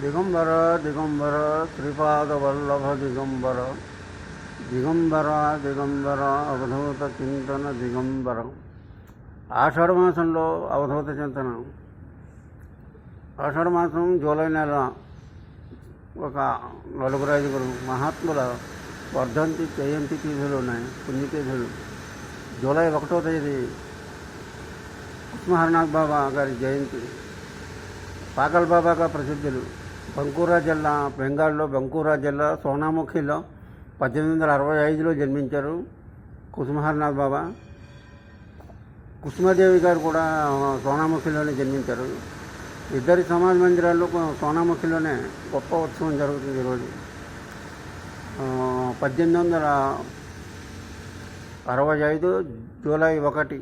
దిగంబర దిగంబర త్రిపాదవల్లభ దిగంబర దిగంబర దిగంబర అవధూత చింతన దిగంబర ఆషాఢ మాసంలో అవధూత చింతన. ఆషాఢ మాసం జూలై నెల ఒక నలుగురు ఐదుగురు మహాత్ముల వర్ధంతి జయంతి తిథులు ఉన్నాయి పుణ్యతిథులు. జూలై ఒకటో తేదీ ఉస్మహర్నాథ్ బాబా గారి జయంతి. పాకల్ బాబాగా ప్రసిద్ధులు. బంకూరా జిల్లా బెంగాల్లో బంకూరా జిల్లా సోనాముఖిలో పద్దెనిమిది వందల అరవై ఐదులో జన్మించారు కుసుమహర్నాథ్ బాబా. కుసుమదేవి గారు కూడా సోనాముఖిలోనే జన్మించారు. ఇద్దరి సమాజ మందిరాల్లో సోనాముఖిలోనే గొప్ప ఉత్సవం జరుగుతుంది ఈరోజు. పద్దెనిమిది వందల అరవై ఐదు జూలై ఒకటి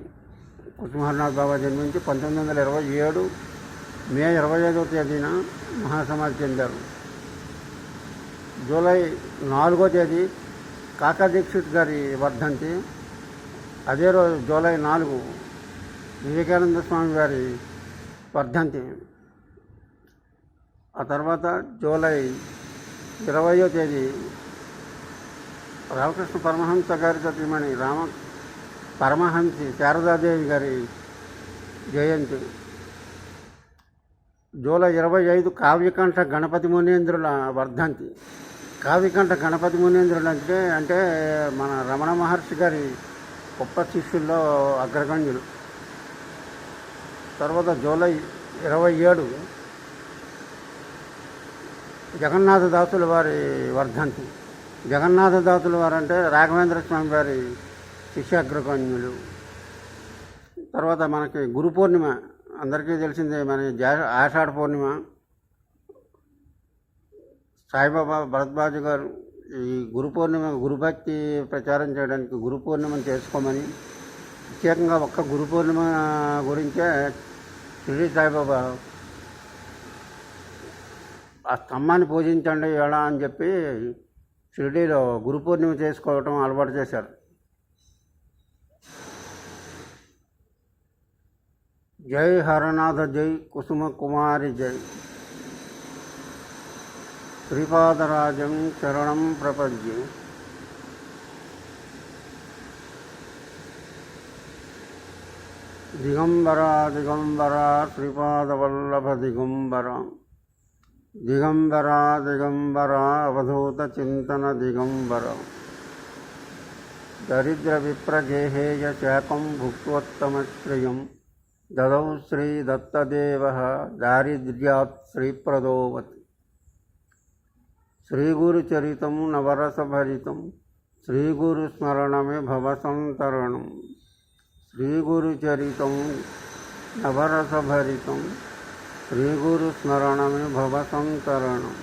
కుసుమహర్నాథ్ బాబా జన్మించి పంతొమ్మిది వందల ఇరవై ఏడు మే ఇరవై ఐదవ తేదీన మహాసమాధి చెందారు. జూలై నాలుగో తేదీ కాకా దీక్షిత్ గారి వర్ధంతి అదే రోజు జూలై నాలుగు వివేకానంద స్వామి గారి వర్ధంతి. ఆ తర్వాత జూలై ఇరవయో తేదీ రామకృష్ణ పరమహంస గారి సతీమణి రామ పరమహంసి శారదాదేవి గారి జయంతి. జూలై ఇరవై ఐదు కావ్యకంఠ గణపతి మునీంద్రుల వర్ధంతి. కావ్యకంఠ గణపతి మునీంద్రులు అంటే అంటే మన రమణ మహర్షి గారి గొప్ప శిష్యుల్లో అగ్రగణ్యులు. తర్వాత జూలై ఇరవై ఏడు జగన్నాథదాసుల వారి వర్ధంతి. జగన్నాథదాసుల వారు అంటే రాఘవేంద్ర స్వామి వారి శిష్యాగ్రగణ్యులు. తర్వాత మనకి గురు పూర్ణిమ అందరికీ తెలిసిందే మన జా ఆషాఢ పూర్ణిమ. సాయిబాబా భరద్వాజు గారు ఈ గురు పూర్ణిమ గురుభక్తి ప్రచారం చేయడానికి గురు పూర్ణిమను చేసుకోమని ప్రత్యేకంగా ఒక్క గురు పూర్ణిమ గురించే షిరిడి సాయిబాబా ఆ స్తంభాన్ని పూజించండి ఎలా అని చెప్పి షిరిడీలో గురు పూర్ణిమ చేసుకోవటం అలవాటు చేశారు. జై హరనాథ జై కుసుమ కుమారి జై. శ్రీపాదరాజం శరణం ప్రపద్యే. దిగంబర దిగంబర శ్రీపాదవల్లభ దిగంబర. దిగంబర దిగంబర అవధూత చింతన దిగంబర. దరిద్ర విప్రగేహేయ శాకం భుక్తోత్తమశ్రియం దదౌ శ్రీ దత్తదేవ దారిద్ర్యాత్ శ్రీప్రదోవతి శ్రీగురుచరితం నవరసభరితం శ్రీగురుస్మరణమే భవసంతరణం శ్రీగురుచరితం నవరసభరితం శ్రీగురుస్మరణమే భవసంతరణం